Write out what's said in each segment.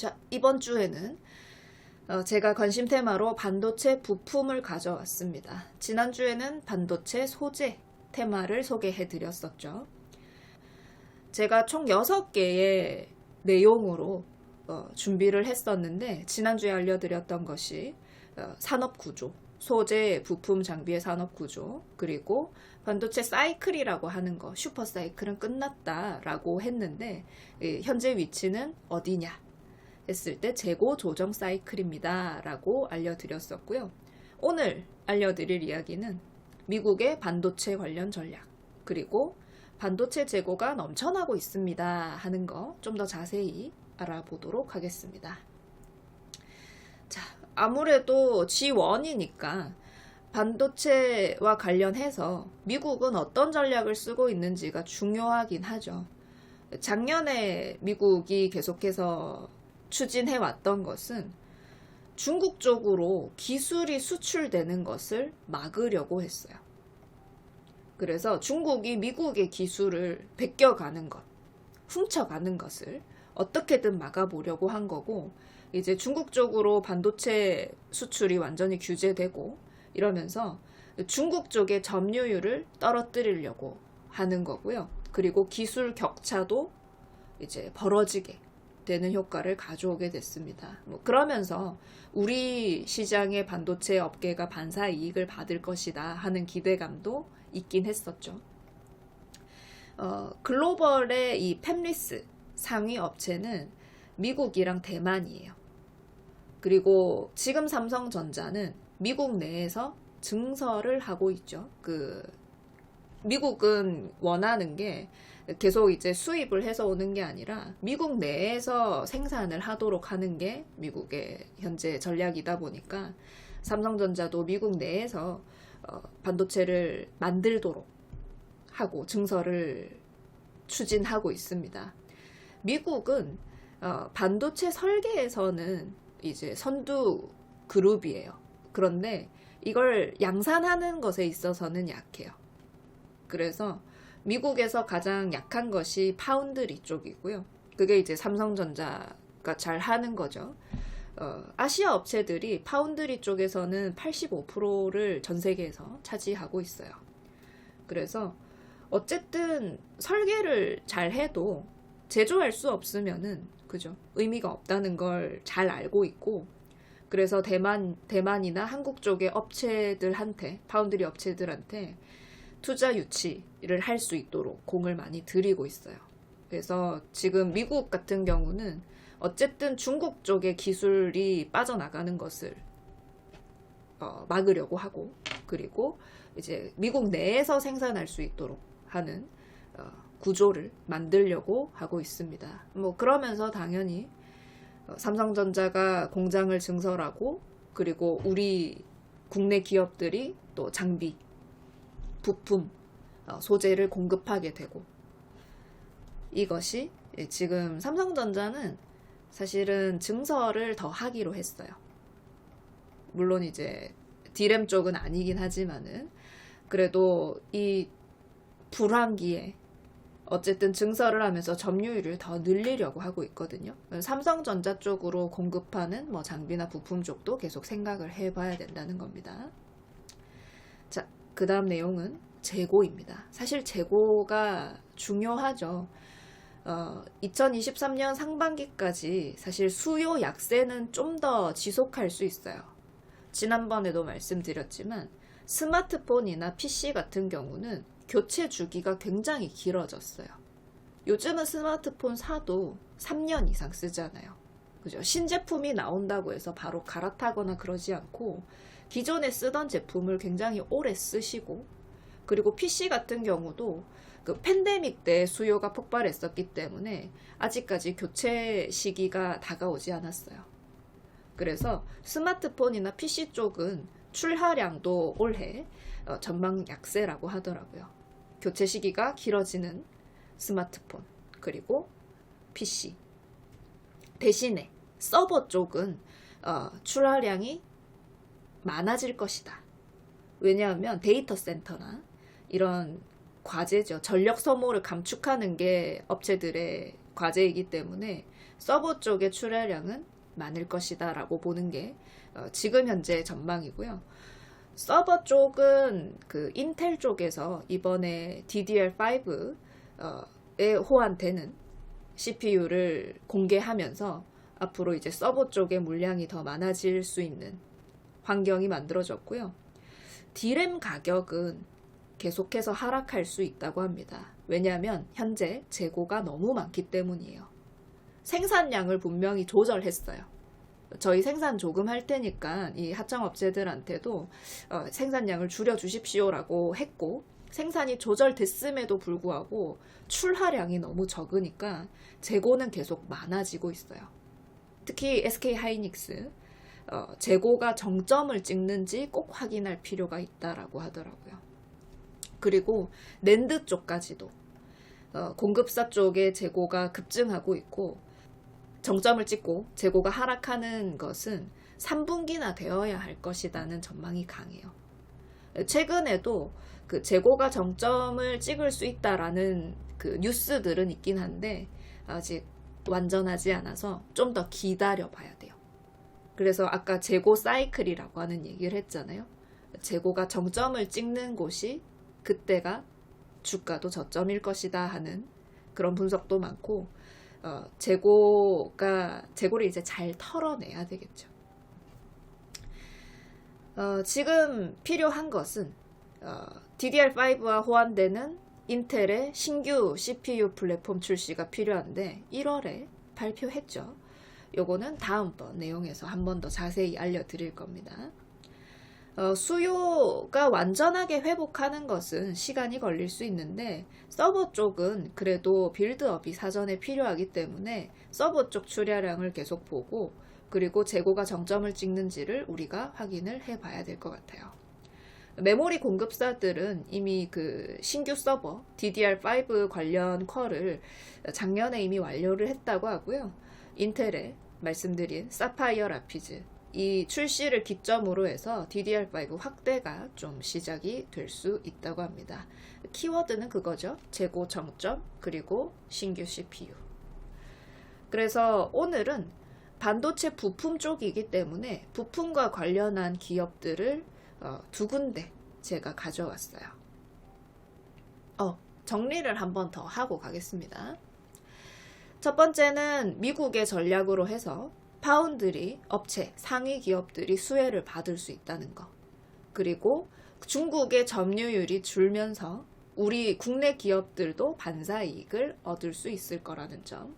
자, 이번 주에는 어, 제가 관심 테마로 반도체 부품을 가져왔습니다. 지난주에는 반도체 소재 테마를 소개해 드렸었죠. 제가 총 6개의 내용으로 어, 준비를 했었는데, 지난주에 알려드렸던 것이 어, 산업 구조, 소재 부품 장비의 산업 구조, 그리고 반도체 사이클이라고 하는 거, 슈퍼 사이클은 끝났다라고 했는데, 이 현재 위치는 어디냐? 했을 때 재고 조정 사이클입니다. 라고 알려드렸었고요. 오늘 알려드릴 이야기는 미국의 반도체 관련 전략, 그리고 반도체 재고가 넘쳐나고 있습니다. 하는 거 좀 더 자세히 알아보도록 하겠습니다. 자, 아무래도 G1이니까 반도체와 관련해서 미국은 어떤 전략을 쓰고 있는지가 중요하긴 하죠. 작년에 미국이 계속해서 추진해 왔던 것은 중국 쪽으로 기술이 수출되는 것을 막으려고 했어요. 그래서 중국이 미국의 기술을 베껴가는 것, 훔쳐가는 것을 어떻게든 막아보려고 한 거고, 이제 중국 쪽으로 반도체 수출이 완전히 규제되고 이러면서 중국 쪽의 점유율을 떨어뜨리려고 하는 거고요. 그리고 기술 격차도 이제 벌어지게 되는 효과를 가져오게 됐습니다. 뭐 그러면서 우리 시장의 반도체 업계가 반사 이익을 받을 것이다 하는 기대감도 있긴 했었죠. 어, 글로벌의 이 팹리스 상위 업체는 미국이랑 대만이에요. 그리고 지금 삼성전자는 미국 내에서 증설을 하고 있죠. 그 미국은 원하는 게 계속 이제 수입을 해서 오는 게 아니라 미국 내에서 생산을 하도록 하는 게 미국의 현재 전략이다 보니까 삼성전자도 미국 내에서 어, 반도체를 만들도록 하고 증설을 추진하고 있습니다. 미국은 어, 반도체 설계에서는 이제 선두 그룹이에요. 그런데 이걸 양산하는 것에 있어서는 약해요. 그래서 미국에서 가장 약한 것이 파운드리 쪽이고요. 그게 이제 삼성전자가 잘 하는 거죠. 어, 아시아 업체들이 파운드리 쪽에서는 85%를 전 세계에서 차지하고 있어요. 그래서 어쨌든 설계를 잘 해도 제조할 수 없으면은 그죠 의미가 없다는 걸 잘 알고 있고 그래서 대만 대만이나 한국 쪽의 업체들한테 파운드리 업체들한테 투자 유치를 할 수 있도록 공을 많이 들이고 있어요. 그래서 지금 미국 같은 경우는 어쨌든 중국 쪽의 기술이 빠져나가는 것을 어, 막으려고 하고 그리고 이제 미국 내에서 생산할 수 있도록 하는 어, 구조를 만들려고 하고 있습니다. 뭐 그러면서 당연히 어, 삼성전자가 공장을 증설하고 그리고 우리 국내 기업들이 또 장비 부품, 어, 소재를 공급하게 되고 이것이 지금 삼성전자는 사실은 증설을 더 하기로 했어요. 물론 이제 디램 쪽은 아니긴 하지만은 그래도 이 불황기에 어쨌든 증설을 하면서 점유율을 더 늘리려고 하고 있거든요. 삼성전자 쪽으로 공급하는 뭐 장비나 부품 쪽도 계속 생각을 해봐야 된다는 겁니다. 자, 그 다음 내용은 재고입니다. 사실 재고가 중요하죠. 어, 2023년 상반기까지 사실 수요 약세는 좀 더 지속할 수 있어요. 지난번에도 말씀드렸지만 스마트폰이나 PC 같은 경우는 교체 주기가 굉장히 길어졌어요. 요즘은 스마트폰 사도 3년 이상 쓰잖아요. 그죠? 신제품이 나온다고 해서 바로 갈아타거나 그러지 않고 기존에 쓰던 제품을 굉장히 오래 쓰시고 그리고 PC 같은 경우도 그 팬데믹 때 수요가 폭발했었기 때문에 아직까지 교체 시기가 다가오지 않았어요. 그래서 스마트폰이나 PC 쪽은 출하량도 올해 어, 전망 약세라고 하더라고요. 교체 시기가 길어지는 스마트폰, 그리고 PC. 대신에 서버 쪽은 어, 출하량이 많아질 것이다. 왜냐하면 데이터 센터나 이런 과제죠. 전력 소모를 감축하는 게 업체들의 과제이기 때문에 서버 쪽의 출하량은 많을 것이다 라고 보는 게 어, 지금 현재 전망이고요. 서버 쪽은 그 인텔 쪽에서 이번에 DDR5에 호환되는 CPU를 공개하면서 앞으로 이제 서버 쪽의 물량이 더 많아질 수 있는 환경이 만들어졌고요. D램 가격은 계속해서 하락할 수 있다고 합니다. 왜냐하면 현재 재고가 너무 많기 때문이에요. 생산량을 분명히 조절했어요. 저희 생산 조금 할 테니까 이 하청업체들한테도 어, 생산량을 줄여 주십시오라고 했고 생산이 조절됐음에도 불구하고 출하량이 너무 적으니까 재고는 계속 많아지고 있어요. 특히 SK 하이닉스 어, 재고가 정점을 찍는지 꼭 확인할 필요가 있다라고 하더라고요. 그리고 랜드 쪽까지도 어, 공급사 쪽의 재고가 급증하고 있고 정점을 찍고 재고가 하락하는 것은 3분기나 되어야 할 것이라는 전망이 강해요. 최근에도 그 재고가 정점을 찍을 수 있다라는 그 뉴스들은 있긴 한데 아직 완전하지 않아서 좀 더 기다려 봐야 돼요. 그래서 아까 재고 사이클이라고 하는 얘기를 했잖아요. 재고가 정점을 찍는 곳이 그때가 주가도 저점일 것이다 하는 그런 분석도 많고 어, 재고가 재고를 이제 잘 털어내야 되겠죠. 어, 지금 필요한 것은 어, DDR5와 호환되는 인텔의 신규 CPU 플랫폼 출시가 필요한데 1월에 발표했죠. 요거는 다음번 내용에서 한 번 더 자세히 알려드릴 겁니다. 어, 수요가 완전하게 회복하는 것은 시간이 걸릴 수 있는데 서버 쪽은 그래도 빌드업이 사전에 필요하기 때문에 서버 쪽 출하량을 계속 보고 그리고 재고가 정점을 찍는지를 우리가 확인을 해 봐야 될 것 같아요. 메모리 공급사들은 이미 그 신규 서버 DDR5 관련 컬을 작년에 이미 완료를 했다고 하고요. 인텔에 말씀드린 사파이어 라피즈 이 출시를 기점으로 해서 DDR5 확대가 좀 시작이 될 수 있다고 합니다. 키워드는 그거죠. 재고 정점 그리고 신규 CPU. 그래서 오늘은 반도체 부품 쪽이기 때문에 부품과 관련한 기업들을 어, 두 군데 제가 가져왔어요. 어, 정리를 한번 더 하고 가겠습니다. 첫 번째는 미국의 전략으로 해서 파운드리 업체 상위 기업들이 수혜를 받을 수 있다는 거. 그리고 중국의 점유율이 줄면서 우리 국내 기업들도 반사 이익을 얻을 수 있을 거라는 점.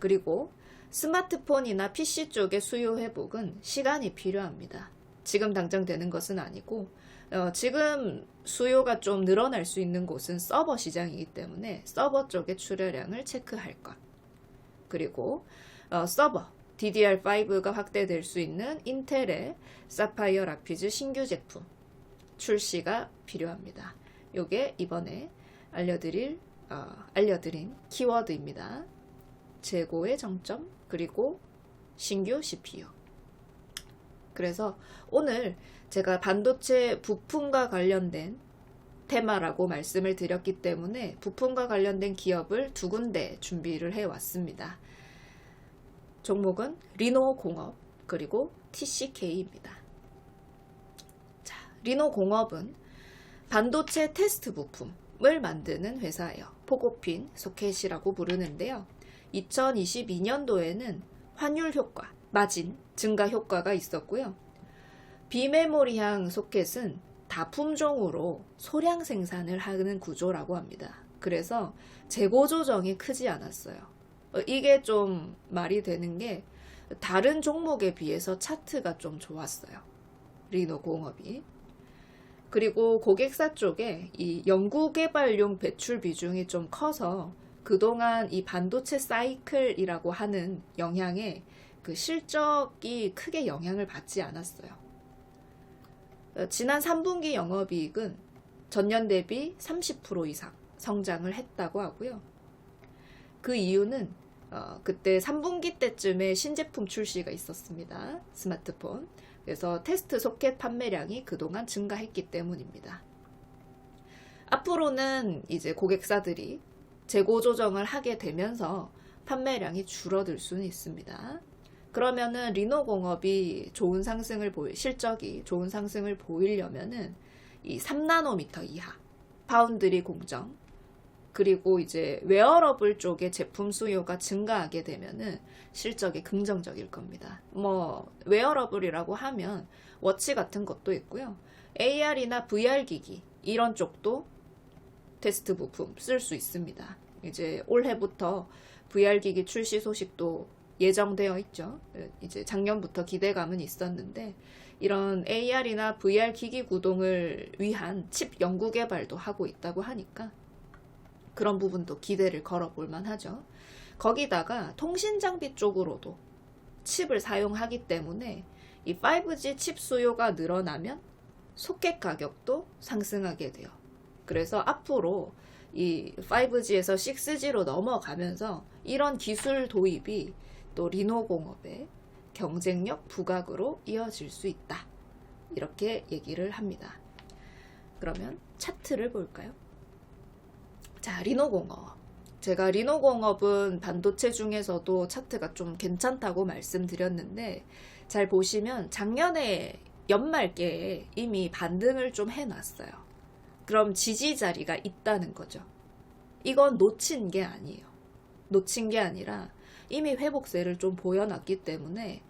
그리고 스마트폰이나 PC 쪽의 수요 회복은 시간이 필요합니다. 지금 당장 되는 것은 아니고 어, 지금 수요가 좀 늘어날 수 있는 곳은 서버 시장이기 때문에 서버 쪽의 출하량을 체크할 것. 그리고 어, 서버 DDR5가 확대될 수 있는 인텔의 사파이어 라피즈 신규 제품 출시가 필요합니다. 요게 이번에 알려드릴 어, 알려드린 키워드입니다. 재고의 정점 그리고 신규 CPU. 그래서 오늘 제가 반도체 부품과 관련된 테마라고 말씀을 드렸기 때문에 부품과 관련된 기업을 두 군데 준비를 해 왔습니다. 종목은 리노 공업 그리고 TCK입니다. 자, 리노 공업은 반도체 테스트 부품을 만드는 회사예요. 포고핀 소켓이라고 부르는데요. 2022년도에는 환율 효과, 마진 증가 효과가 있었고요. 비메모리향 소켓은 다품종으로 소량 생산을 하는 구조라고 합니다. 그래서 재고 조정이 크지 않았어요. 어, 이게 좀 말이 되는 게 다른 종목에 비해서 차트가 좀 좋았어요. 리노 공업이. 그리고 고객사 쪽에 이 연구개발용 배출 비중이 좀 커서 그동안 이 반도체 사이클이라고 하는 영향에 그 실적이 크게 영향을 받지 않았어요. 어, 지난 3분기 영업이익은 전년 대비 30% 이상 성장을 했다고 하고요. 그 이유는 어, 그때 3분기 때쯤에 신제품 출시가 있었습니다. 스마트폰. 그래서 테스트 소켓 판매량이 그동안 증가했기 때문입니다. 앞으로는 이제 고객사들이 재고 조정을 하게 되면서 판매량이 줄어들 수는 있습니다. 그러면은 리노공업이 좋은 상승을 보일 실적이 좋은 상승을 보이려면은 이 3나노미터 이하 파운드리 공정 그리고 이제 웨어러블 쪽의 제품 수요가 증가하게 되면은 실적이 긍정적일 겁니다. 뭐 웨어러블이라고 하면 워치 같은 것도 있고요. AR이나 VR 기기 이런 쪽도 테스트 부품 쓸 수 있습니다. 이제 올해부터 VR 기기 출시 소식도 예정되어 있죠. 이제 작년부터 기대감은 있었는데 이런 AR이나 VR 기기 구동을 위한 칩 연구 개발도 하고 있다고 하니까 그런 부분도 기대를 걸어볼 만하죠. 거기다가 통신 장비 쪽으로도 칩을 사용하기 때문에 이 5G 칩 수요가 늘어나면 소켓 가격도 상승하게 돼요. 그래서 앞으로 이 5G에서 6G로 넘어가면서 이런 기술 도입이 또 리노공업의 경쟁력 부각으로 이어질 수 있다. 이렇게 얘기를 합니다. 그러면 차트를 볼까요? 자, 리노공업. 제가 리노공업은 반도체 중에서도 차트가 좀 괜찮다고 말씀드렸는데 잘 보시면 작년에 연말께에 이미 반등을 좀 해놨어요. 그럼 지지 자리가 있다는 거죠. 이건 놓친 게 아니에요. 놓친 게 아니라 이미 회복세를 좀 보여놨기 때문에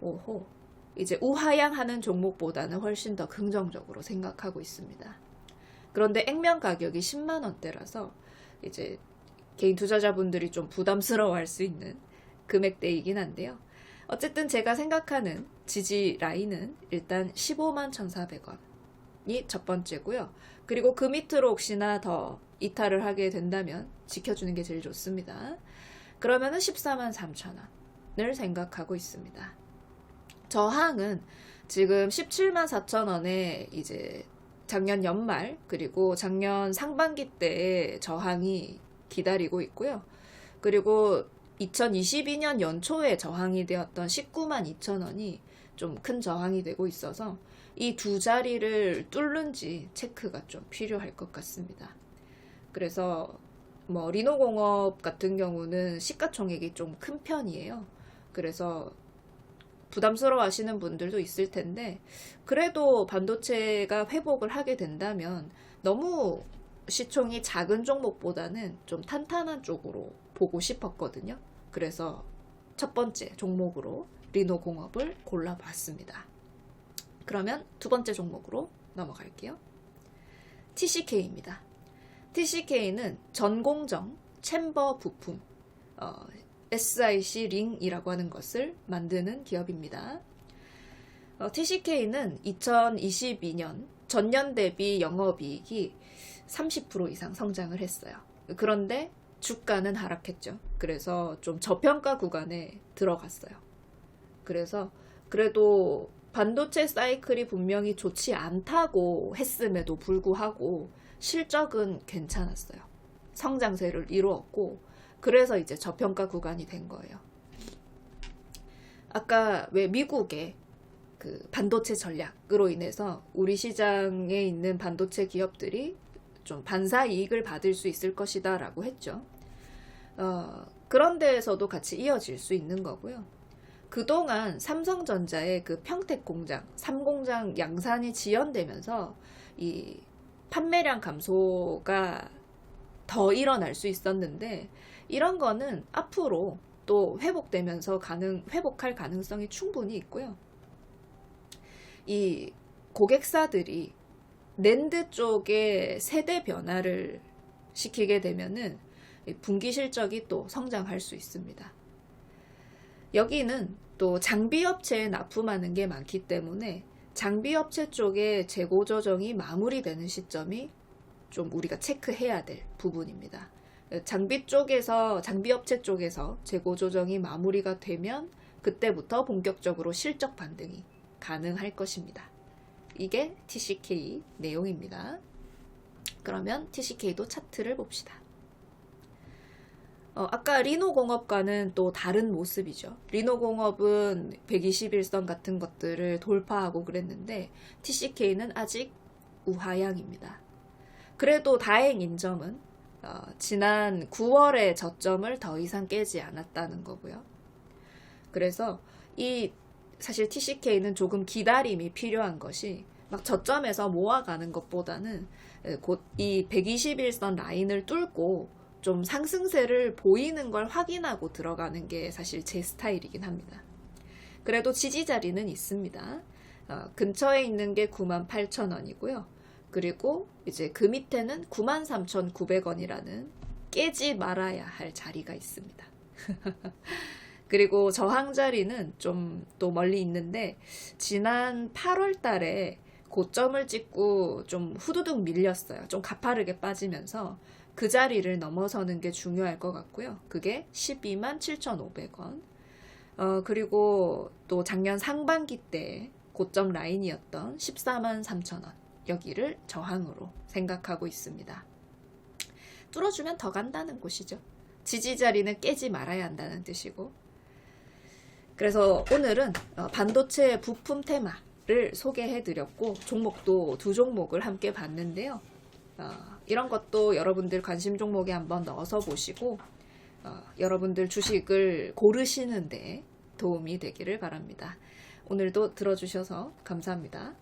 오호 이제 우하향하는 종목보다는 훨씬 더 긍정적으로 생각하고 있습니다. 그런데 액면 가격이 10만 원대라서 이제 개인 투자자분들이 좀 부담스러워할 수 있는 금액대이긴 한데요. 어쨌든 제가 생각하는 지지 라인은 일단 15만 1,400원이 첫 번째고요. 그리고 그 밑으로 혹시나 더 이탈을 하게 된다면 지켜주는 게 제일 좋습니다. 그러면은 14만 3천 원을 생각하고 있습니다. 저항은 지금 17만 4천 원에 이제 작년 연말 그리고 작년 상반기 때의 저항이 기다리고 있고요. 그리고 2022년 연초에 저항이 되었던 19만 2천 원이 좀 큰 저항이 되고 있어서 이 두 자리를 뚫는지 체크가 좀 필요할 것 같습니다. 그래서 뭐 리노공업 같은 경우는 시가총액이 좀 큰 편이에요. 그래서 부담스러워 하시는 분들도 있을 텐데, 그래도 반도체가 회복을 하게 된다면 너무 시총이 작은 종목보다는 좀 탄탄한 쪽으로 보고 싶었거든요. 그래서 첫 번째 종목으로 리노공업을 골라봤습니다. 그러면 두 번째 종목으로 넘어갈게요. TCK입니다. TCK는 전공정 챔버 부품, 어, SIC 링이라고 하는 것을 만드는 기업입니다. 어, TCK는 2022년 전년 대비 영업이익이 30% 이상 성장을 했어요. 그런데 주가는 하락했죠. 그래서 좀 저평가 구간에 들어갔어요. 그래서 그래도 반도체 사이클이 분명히 좋지 않다고 했음에도 불구하고 실적은 괜찮았어요. 성장세를 이루었고 그래서 이제 저평가 구간이 된 거예요. 아까 왜 미국의 그 반도체 전략으로 인해서 우리 시장에 있는 반도체 기업들이 좀 반사 이익을 받을 수 있을 것이다 라고 했죠. 어, 그런 데에서도 같이 이어질 수 있는 거고요. 그동안 삼성전자의 그 평택 공장, 삼공장 양산이 지연되면서 이 판매량 감소가 더 일어날 수 있었는데 이런 거는 앞으로 또 회복되면서 가능 회복할 가능성이 충분히 있고요. 이 고객사들이 랜드 쪽에 세대 변화를 시키게 되면은 분기 실적이 또 성장할 수 있습니다. 여기는 또 장비 업체에 납품하는 게 많기 때문에 장비 업체 쪽에 재고 조정이 마무리되는 시점이 좀 우리가 체크해야 될 부분입니다. 장비 쪽에서 장비 업체 쪽에서 재고 조정이 마무리가 되면 그때부터 본격적으로 실적 반등이 가능할 것입니다. 이게 TCK 내용입니다. 그러면 TCK도 차트를 봅시다. 어, 아까 리노공업과는 또 다른 모습이죠. 리노공업은 121선 같은 것들을 돌파하고 그랬는데 TCK는 아직 우하향입니다. 그래도 다행인 점은 어, 지난 9월의 저점을 더 이상 깨지 않았다는 거고요. 그래서 이 사실 TCK는 조금 기다림이 필요한 것이 막 저점에서 모아가는 것보다는 곧 이 121선 라인을 뚫고 좀 상승세를 보이는 걸 확인하고 들어가는 게 사실 제 스타일이긴 합니다. 그래도 지지 자리는 있습니다. 어, 근처에 있는 게 98,000원이고요. 그리고 이제 그 밑에는 93,900원이라는 깨지 말아야 할 자리가 있습니다. 그리고 저항 자리는 좀 또 멀리 있는데 지난 8월 달에 고점을 찍고 좀 후두둑 밀렸어요. 좀 가파르게 빠지면서 그 자리를 넘어서는 게 중요할 것 같고요. 그게 12만 7,500원. 어, 그리고 또 작년 상반기 때 고점 라인이었던 14만 3천원. 여기를 저항으로 생각하고 있습니다. 뚫어주면 더 간다는 곳이죠. 지지 자리는 깨지 말아야 한다는 뜻이고. 그래서 오늘은 어, 반도체 부품 테마를 소개해 드렸고, 종목도 두 종목을 함께 봤는데요. 어, 이런 것도 여러분들 관심 종목에 한번 넣어서 보시고, 어, 여러분들 주식을 고르시는데 도움이 되기를 바랍니다. 오늘도 들어주셔서 감사합니다.